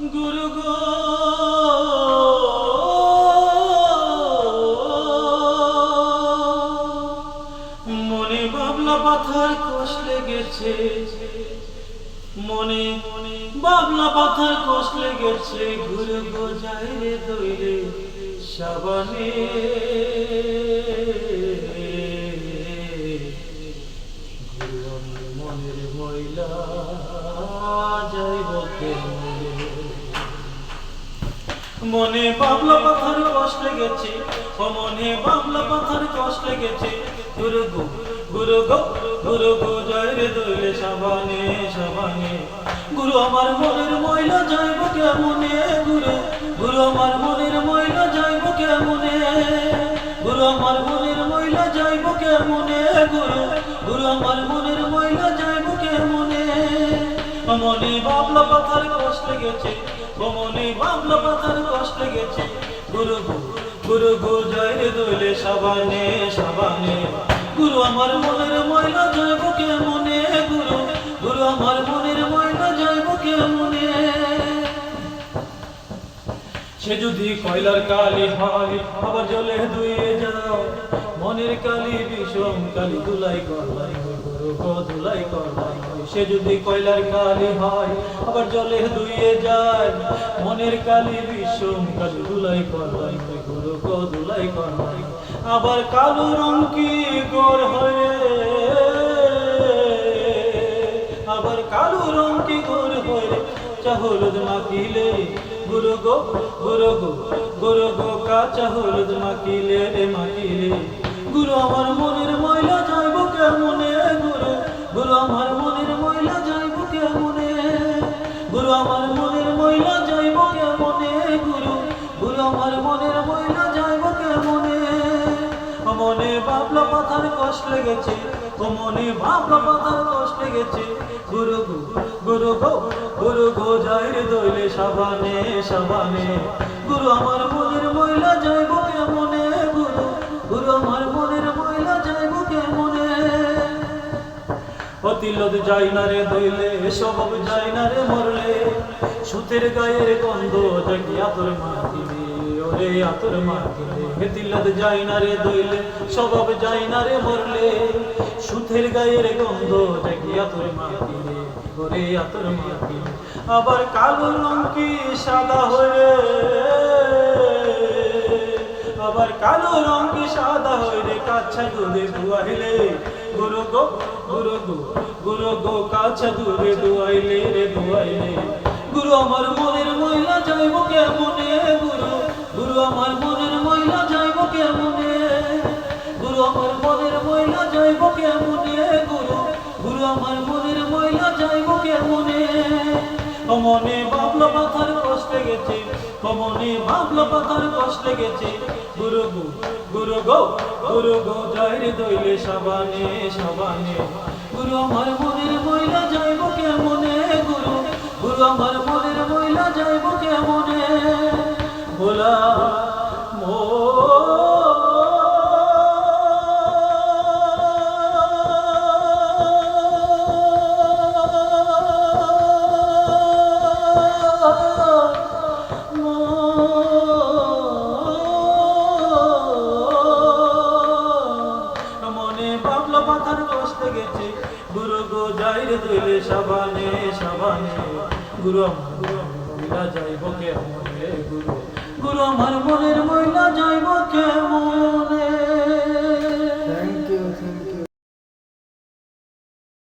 গুরু গো। মনে বাবলা পাথার কোষ লেগেছে। মনে বাবলা পাথার কোষ লেগেছে। গুরু গো যাই রে দইরে সাবানে। মনের ময়লা যাই কেমনে মনে বাবলা পাথর কষ্ট গেছে মনে বাবলা পাথর কষ্ট লেগেছে গুরু গো গুরু গো গুরু গো, জয় রে দইলে সাবানে সাবানে। গুরু আমার মনের ময়লা যাইব কেমনে গুরু? গুরু আমার মনের ময়লা যাইব কেমনে? গুরু আমার মনের ময়লা যাইব কেমনে গুরু? গুরু আমার মনের ময়লা যাইব কেমনে? মনে বাবলা পাথর কষ্ট লেগেছে মনে বাবলা পাথর কষ্ট লেগেছে গুরু গুরু গো, জয় রে দইলে সাবানে সাবানে। গুরু আমার মনের ময়লা যাইব কেমনে গুরু গুরু আমার মনের ময়লা যাইব কেমনে সে যদি কয়লার কালি হয়, আবার জলে ধুয়ে যাও মনের কালি বিষম কালি দুলাই করলাই সে যদি কয়লার কালি হয়, আবার জলে ধুয়ে যায়। মনের কালি বিষম কালি দুলাই করলাই গুরু গো দুলাই করলাই আবার কালো রং কি গোর হয়ে আবার কালো রং কি গোর হয়ে চাহলুদ মাকিলে গুরু গো গুরু গো গুরু গো কাঁচা হলুদ মাকিলে রে মাকিলে গুরু আমার মনের ময়লা আমার মনের মহিলা যাইব কেমনে মনে। পাথার কষ্ট লেগেছে, ও মনে পাথার কষ্ট লেগেছে। গুরু গো গুরু গো গুরু গো, যাই দইলে সাবানে সাবানে। গুরু আমার অতিলত যাই না রে দইলে স্বভাব যাই না রে মরলে। সুতের গন্ধ দেখি আতর ওরে আতর মাটিলে হেতিলত যাই না রে দইলে স্বভাব যাই না রে মরলে। সুতের গন্ধ দেখি আতর ওরে আতর আবার কালো লঙ্কি সাদা হয়ে, আবার কালো রং কি সাদা রে কাছা দুধে দুয়াইলে গুরু গো গুরু গো গুরু গো, কাছে দূরে দুয়াইলে রে দুয়াইলে। গুরু আমার মনের ময়লা যাইব কেমনে গুরু? গুরু আমার মনের ময়লা যাইব কেমনে? গুরু আমার অমনে বাবলা পাথার কষ্ট গেছে, কমনে বাবলা পাথার কষ্ট গেছে। গুরু গো গুরু গো গুরু গো, জয় রে দইলে সাবানে সাবানে। গুরু আমার মনের ময়লা যাইব কেমনে গুরু? গুরু আমার মনের ময়লা যাইব কেমনে? ভোলা মনে বাবলা পাথার কষ্ট গেছে। গুরু গো, যাই রে দইলে সাবানে সাবানে। গুরু আমার মহিলা যাইব কে গুরু? গুরু আমার মনের মহিলা যাইব কেমন?